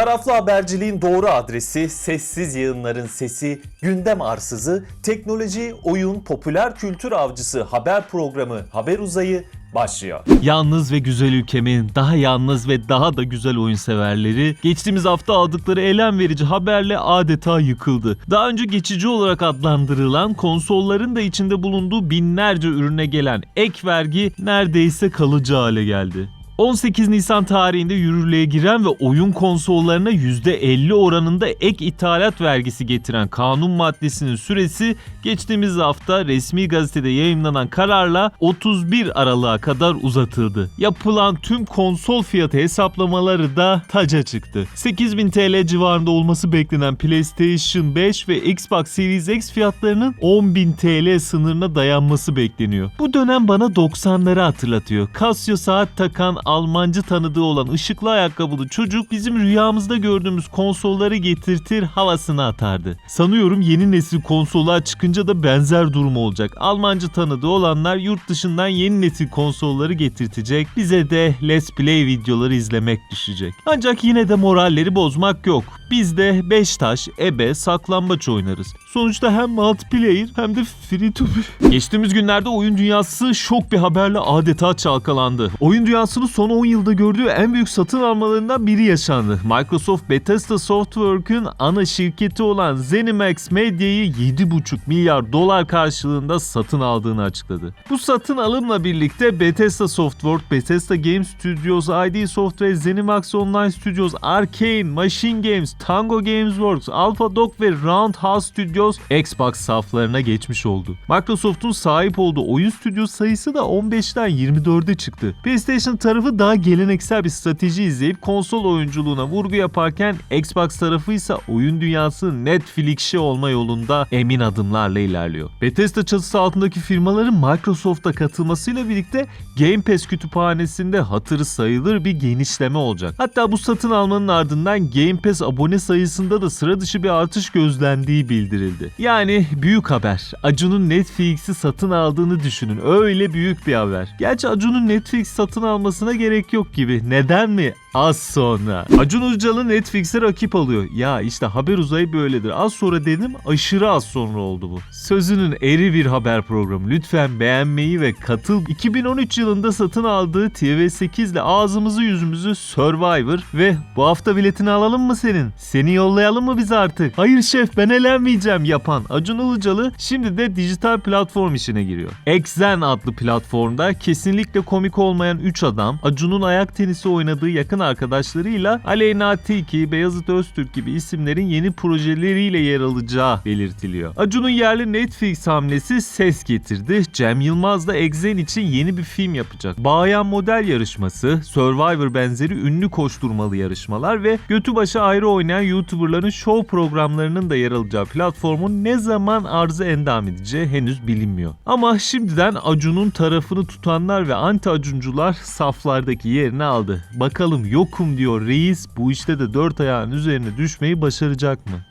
Taraflı haberciliğin doğru adresi, sessiz yayınların sesi, gündem arsızı, teknoloji, oyun, popüler kültür avcısı haber programı Haber Uzayı başlıyor. Yalnız ve güzel ülkemin daha yalnız ve daha da güzel oyun severleri geçtiğimiz hafta aldıkları elem verici haberle adeta yıkıldı. Daha önce geçici olarak adlandırılan konsolların da içinde bulunduğu binlerce ürüne gelen ek vergi neredeyse kalıcı hale geldi. 18 Nisan tarihinde yürürlüğe giren ve oyun konsollarına %50 oranında ek ithalat vergisi getiren kanun maddesinin süresi geçtiğimiz hafta resmi gazetede yayınlanan kararla 31 Aralık'a kadar uzatıldı. Yapılan tüm konsol fiyatı hesaplamaları da taca çıktı. 8000 TL civarında olması beklenen PlayStation 5 ve Xbox Series X fiyatlarının 10.000 TL sınırına dayanması bekleniyor. Bu dönem bana 90'ları hatırlatıyor. Casio saat takan Almancı tanıdığı olan ışıklı ayakkabılı çocuk bizim rüyamızda gördüğümüz konsolları getirtir havasını atardı. Sanıyorum yeni nesil konsollar çıkınca da benzer durum olacak. Almancı tanıdığı olanlar yurt dışından yeni nesil konsolları getirtecek. Bize de Let's Play videoları izlemek düşecek. Ancak yine de moralleri bozmak yok. Biz de 5 taş, ebe, saklambaç oynarız. Sonuçta hem multiplayer hem de free to play. Geçtiğimiz günlerde oyun dünyası şok bir haberle adeta çalkalandı. Oyun dünyasının son 10 yılda gördüğü en büyük satın almalarından biri yaşandı. Microsoft Bethesda Softworks'ün ana şirketi olan ZeniMax Media'yı 7,5 milyar dolar karşılığında satın aldığını açıkladı. Bu satın alımla birlikte Bethesda Softworks, Bethesda Game Studios, ID Software, ZeniMax Online Studios, Arcane, Machine Games, Tango Games Works, Alpha Dog ve Roundhouse Studios Xbox saflarına geçmiş oldu. Microsoft'un sahip olduğu oyun stüdyo sayısı da 15'ten 24'e çıktı. PlayStation tarafı daha geleneksel bir strateji izleyip konsol oyunculuğuna vurgu yaparken Xbox tarafı ise oyun dünyası Netflix'e olma yolunda emin adımlarla ilerliyor. Bethesda çatısı altındaki firmaların Microsoft'a katılmasıyla birlikte Game Pass kütüphanesinde hatırı sayılır bir genişleme olacak. Hatta bu satın almanın ardından Game Pass abone sayısında da sıra dışı bir artış gözlendiği bildirildi. Yani büyük haber. Acun'un Netflix'i satın aldığını düşünün. Öyle büyük bir haber. Gerçi Acun'un Netflix satın almasına gerek yok gibi. Neden mi? Az sonra. Acun Ilıcalı Netflix'e rakip alıyor. Ya işte haber uzayı böyledir. Az sonra dedim aşırı az sonra oldu bu. Sözünün eri bir haber programı. Lütfen beğenmeyi ve katıl. 2013 yılında satın aldığı TV8 ile ağzımızı yüzümüzü Survivor ve bu hafta biletini alalım mı senin? Seni yollayalım mı biz artık? Hayır şef ben elenmeyeceğim yapan Acun Ilıcalı şimdi de dijital platform işine giriyor. Exen adlı platformda kesinlikle komik olmayan 3 adam Acun'un ayak tenisi oynadığı yakın arkadaşlarıyla Aleyna Tilki, Beyazıt Öztürk gibi isimlerin yeni projeleriyle yer alacağı belirtiliyor. Acun'un yerli Netflix hamlesi ses getirdi. Cem Yılmaz da Exen için yeni bir film yapacak. Bayan model yarışması, Survivor benzeri ünlü koşturmalı yarışmalar ve götü başı ayrı oynayan YouTuber'ların show programlarının da yer alacağı platformun ne zaman arzı endam edeceği henüz bilinmiyor. Ama şimdiden Acun'un tarafını tutanlar ve anti Acuncular saflardaki yerini aldı. Bakalım yokum diyor reis bu işte de dört ayağın üzerine düşmeyi başaracak mı?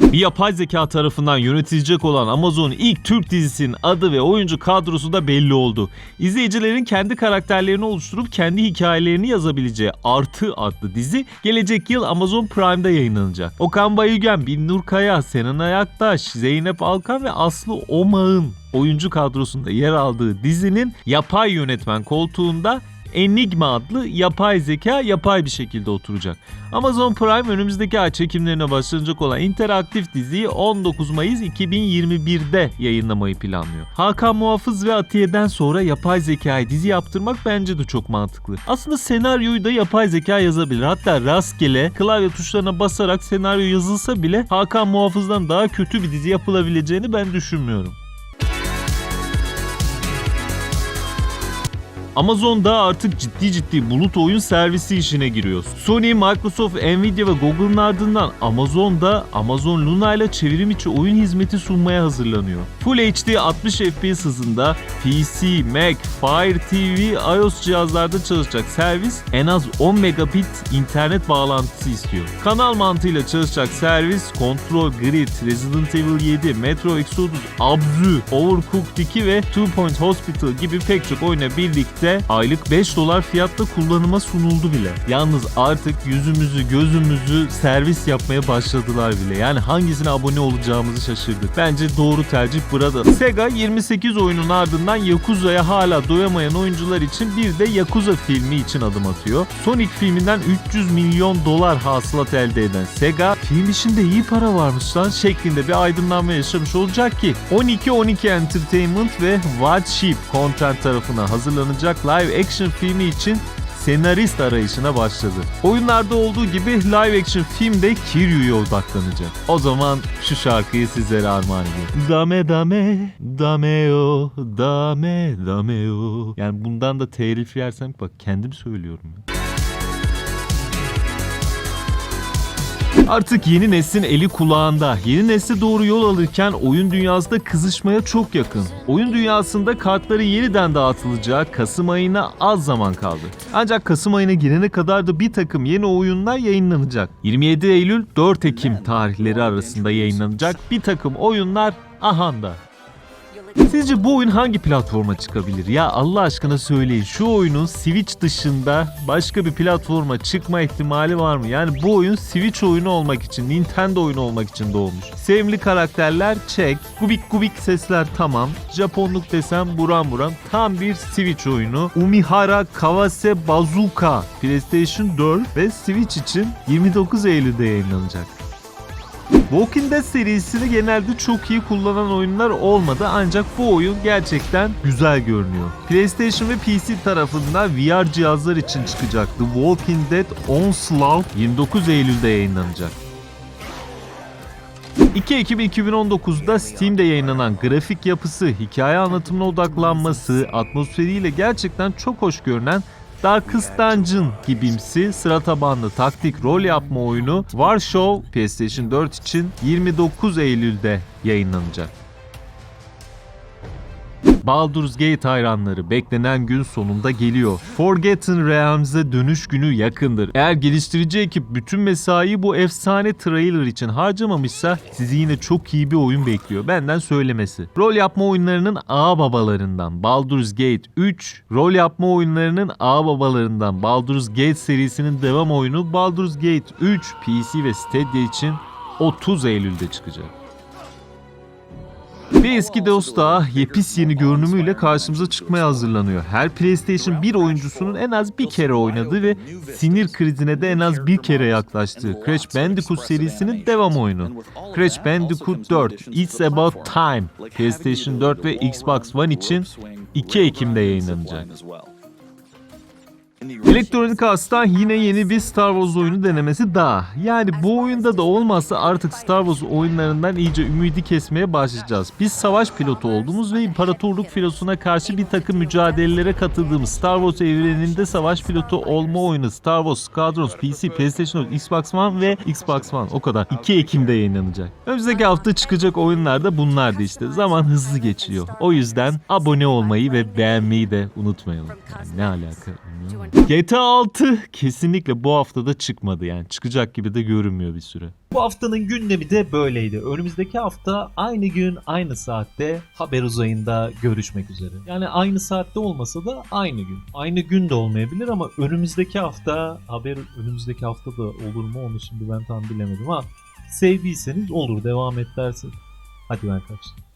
Bir yapay zeka tarafından yönetilecek olan Amazon'un ilk Türk dizisinin adı ve oyuncu kadrosu da belli oldu. İzleyicilerin kendi karakterlerini oluşturup kendi hikayelerini yazabileceği Artı adlı dizi gelecek yıl Amazon Prime'da yayınlanacak. Okan Bayülgen, Binnur Kaya, Serenay Aktaş, Zeynep Alkan ve Aslı Omağ'ın oyuncu kadrosunda yer aldığı dizinin yapay yönetmen koltuğunda Enigma adlı yapay zeka yapay bir şekilde oturacak. Amazon Prime önümüzdeki ay çekimlerine başlanacak olan interaktif diziyi 19 Mayıs 2021'de yayınlamayı planlıyor. Hakan Muhafız ve Atiye'den sonra yapay zekayı dizi yaptırmak bence de çok mantıklı. Aslında senaryoyu da yapay zeka yazabilir. Hatta rastgele klavye tuşlarına basarak senaryo yazılsa bile Hakan Muhafız'dan daha kötü bir dizi yapılabileceğini ben düşünmüyorum. Amazon da artık ciddi ciddi bulut oyun servisi işine giriyor. Sony, Microsoft, Nvidia ve Google'ın ardından Amazon da Amazon Luna ile çevrim içi oyun hizmeti sunmaya hazırlanıyor. Full HD 60 FPS hızında PC, Mac, Fire TV, iOS cihazlarda çalışacak servis en az 10 megabit internet bağlantısı istiyor. Kanal mantığıyla çalışacak servis Control, Grid, Resident Evil 7, Metro Exodus, Abzu, Overcooked 2 ve Two Point Hospital gibi pek çok oyuna birlikte ve aylık 5 dolar fiyatla kullanıma sunuldu bile. Yalnız artık yüzümüzü gözümüzü servis yapmaya başladılar bile. Yani hangisine abone olacağımızı şaşırdık. Bence doğru tercih burada. Sega 28 oyunun ardından Yakuza'ya hala doyamayan oyuncular için bir de Yakuza filmi için adım atıyor. Sonic filminden 300 milyon dolar hasılat elde eden Sega film işinde iyi para varmış lan şeklinde bir aydınlanma yaşamış olacak ki 12-12 Entertainment ve Wild Sheep Content tarafından hazırlanacak live action filmi için senarist arayışına başladı. Oyunlarda olduğu gibi live action filmde Kiryu'ya odaklanacak. O zaman şu şarkıyı sizlere armağan ediyorum. Dame dame, dameo, dame dameo. Yani bundan da telif yersem bak kendim söylüyorum. ya. Artık yeni neslin eli kulağında. Yeni nesle doğru yol alırken oyun dünyası da kızışmaya çok yakın. Oyun dünyasında kartların yeniden dağıtılacağı Kasım ayına az zaman kaldı. Ancak Kasım ayına girene kadar da bir takım yeni oyunlar yayınlanacak. 27 Eylül 4 Ekim tarihleri arasında yayınlanacak bir takım oyunlar ahanda. Sizce bu oyun hangi platforma çıkabilir? Ya Allah aşkına söyleyin şu oyunun Switch dışında başka bir platforma çıkma ihtimali var mı? Yani bu oyun Switch oyunu olmak için, Nintendo oyunu olmak için doğmuş. Sevimli karakterler çek, kubik kubik sesler tamam, Japonluk desem buram buram tam bir Switch oyunu. Umihara Kawase Bazooka PlayStation 4 ve Switch için 29 Eylül'de yayınlanacak. Walking Dead serisini genelde çok iyi kullanan oyunlar olmadı ancak bu oyun gerçekten güzel görünüyor. PlayStation ve PC tarafından VR cihazlar için çıkacak The Walking Dead Onslaught 29 Eylül'de yayınlanacak. 2 Ekim 2019'da Steam'de yayınlanan grafik yapısı, hikaye anlatımına odaklanması, atmosferiyle gerçekten çok hoş görünen Darkest Dungeon gibimsi sıra tabanlı taktik rol yapma oyunu Warshow PlayStation 4 için 29 Eylül'de yayınlanacak. Baldur's Gate hayranları beklenen gün sonunda geliyor. Forgotten Realms'e dönüş günü yakındır. Eğer geliştirici ekip bütün mesaiyi bu efsane trailer için harcamamışsa sizi yine çok iyi bir oyun bekliyor. Benden söylemesi. Rol yapma oyunlarının ağ babalarından Baldur's Gate 3, rol yapma oyunlarının ağ babalarından Baldur's Gate serisinin devam oyunu Baldur's Gate 3 PC ve Stadia için 30 Eylül'de çıkacak. Bir eski dost daha yepis yeni görünümüyle karşımıza çıkmaya hazırlanıyor. Her PlayStation 1 oyuncusunun en az bir kere oynadığı ve sinir krizine de en az bir kere yaklaştığı Crash Bandicoot serisinin devam oyunu. Crash Bandicoot 4 It's About Time PlayStation 4 ve Xbox One için 2 Ekim'de yayınlanacak. Electronic Arts'tan yine yeni bir Star Wars oyunu denemesi daha. Yani bu oyunda da olmazsa artık Star Wars oyunlarından iyice ümidi kesmeye başlayacağız. Biz savaş pilotu olduğumuz ve imparatorluk filosuna karşı bir takım mücadelelere katıldığımız Star Wars evreninde savaş pilotu olma oyunu Star Wars Squadrons PC, PlayStation 4, Xbox One ve Xbox One o kadar. 2 Ekim'de yayınlanacak. Önümüzdeki hafta çıkacak oyunlar da bunlardı işte. Zaman hızlı geçiyor. O yüzden abone olmayı ve beğenmeyi de unutmayalım. Yani ne alaka? bilmiyorum. GTA 6 kesinlikle bu haftada çıkmadı yani. Çıkacak gibi de görünmüyor bir süre. Bu haftanın gündemi de böyleydi. Önümüzdeki hafta aynı gün aynı saatte haber uzayında görüşmek üzere. Yani aynı saatte olmasa da aynı gün. Aynı gün de olmayabilir ama önümüzdeki hafta haber önümüzdeki hafta da olur mu onu şimdi ben tam bilemedim ama sevdiyseniz olur devam et dersek. Hadi ben kaçtım.